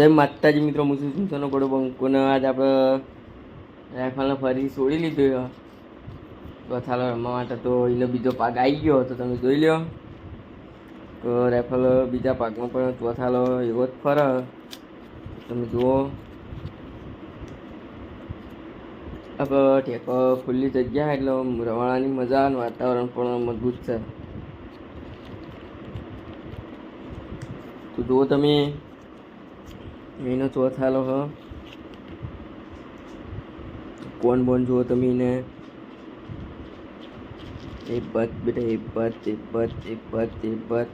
જય માતાજી મિત્રો હું શું સિંચનો ગોડો બંકોને આજ આપણે રાઇફલને ફરી છોડી લીધું ચોથાલો રમવા માટે તો એનો બીજો પાક આવી ગયો, તો તમે જોઈ લો તો રાઇફલ બીજા પાકમાં પણ ચોથાલો એવો જ ફર. તમે જુઓ. આપણે ટેકો ખુલ્લી જગ્યા, એટલે રવાણાની મજા અને વાતાવરણ પણ મજબૂત છે. તો જુઓ તમે. એનો ચોથાલો હ. કોણ બોન જુઓ તમે એને? એ બત બેટા, એ બત એ બત એ બત એ બત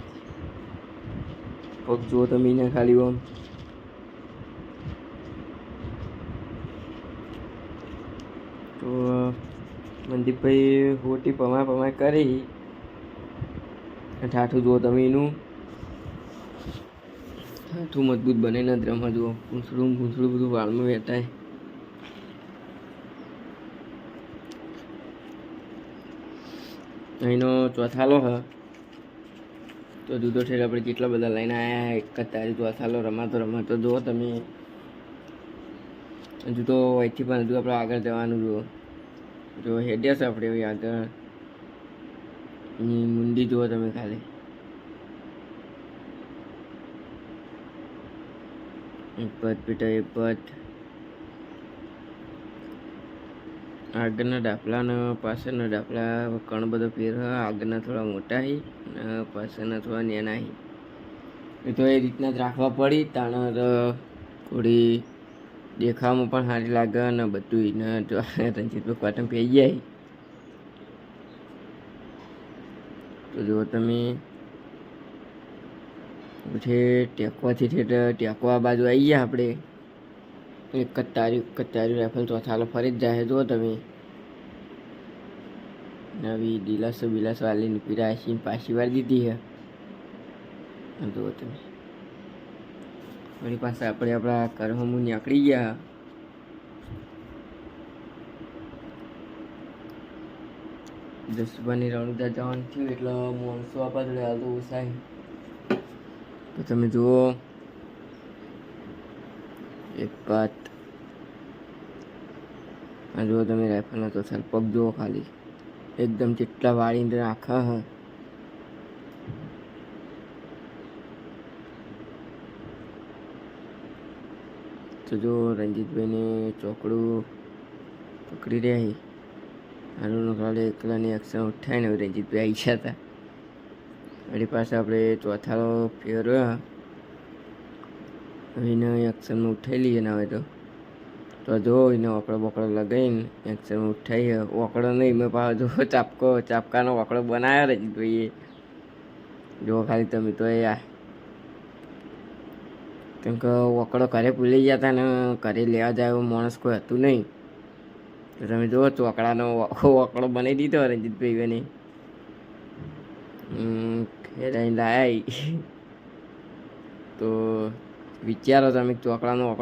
પગ જુઓ તમે એને ખાલી ઓમ. તો મનદીપભાઈ હોટી પમાય પમાય કરી. ઠાઠું જુઓ તમે એનું. ઠાઠું મજબૂત બને ના દ્રમમાં જુઓ. પૂંછડું પૂંછડું બધું વાળમાં વહેતાય અહીંનો ચોથાલો હ. તો જુદો ઠેર આપણે કેટલા બધા લઈને આવ્યા એક જ તારી ચોથાલો રમાતો રમાતો જુઓ તમે. હજુ તો અહીંથી પણ હજુ આપણે આગળ જવાનું જુઓ. જો હેડ્યા છે આપણે આગળ. મુંડી જુઓ તમે ખાલી. પદ બેટા એક પદ આગળના ડાપલાના પાછળના ડાપલા ઘણો બધો ફેર આગળના થોડા મોટા હી અને પાછળના થોડા નેના હી. એ તો એ રીતના જ રાખવા પડી તાણ થોડી દેખાવામાં પણ સારી લાગે અને બધું એને જો રણજીતભાઈ કોટન પહેરી જાય તો જો તમે પછી ટેકવાથી ટેકવા બાજુ આવી ગયા આપણે. એક જ તારી એક જ રાઇફલ ચોથાલો ફરી જ જાય જુઓ તમે. નવી દિલાસો બિલાસો નીકળી આશી પાછી વાર દીધી છે જુઓ તમે. વળી પાસે આપણે આપણા કરહમું નીકળી ગયા દસબાની રણુદા જવાનું થયું, એટલે માણસો આપણા જોડે હાલ તો ઓછાય તો તમે જુઓ. એક પાત આ જુઓ તમે રાઇફલનો તો સર પગ જુઓ ખાલી. એકદમ જેટલા વાળીને આખા હ. તો જો રંજીતભાઈને ચોકડું પકડી રહ્યા આનું ખાલી એકલાની એક્શન ઉઠાય ને રંજીતભાઈ આવી હતા. વળી પાસે આપણે ચોથાનો ફેરવ્યો એને એક્શનમાં ઉઠાઈ લઈએ ને હવે તો. તો જો એને વકડો બોકડો લગાવીને એક્શનમાં ઉઠાવીએ વકડો નહીં, મેં પાછો જો ચાપકો, ચાપકાનો ઓકળો બનાવ્યો રજીતભાઈએ જો ખાલી તમે તો એ કેમ કે ઓકળો ઘરે ભૂલી ગયા હતા ને, ઘરે લેવા જાય માણસ કોઈ હતું નહીં. તો તમે જુઓ ચોકડાનો ઓકળો બનાવી દીધો રંજીતભાઈ બની ખેડાઈને લાયા તો વિચારો તમે ચોકડાનો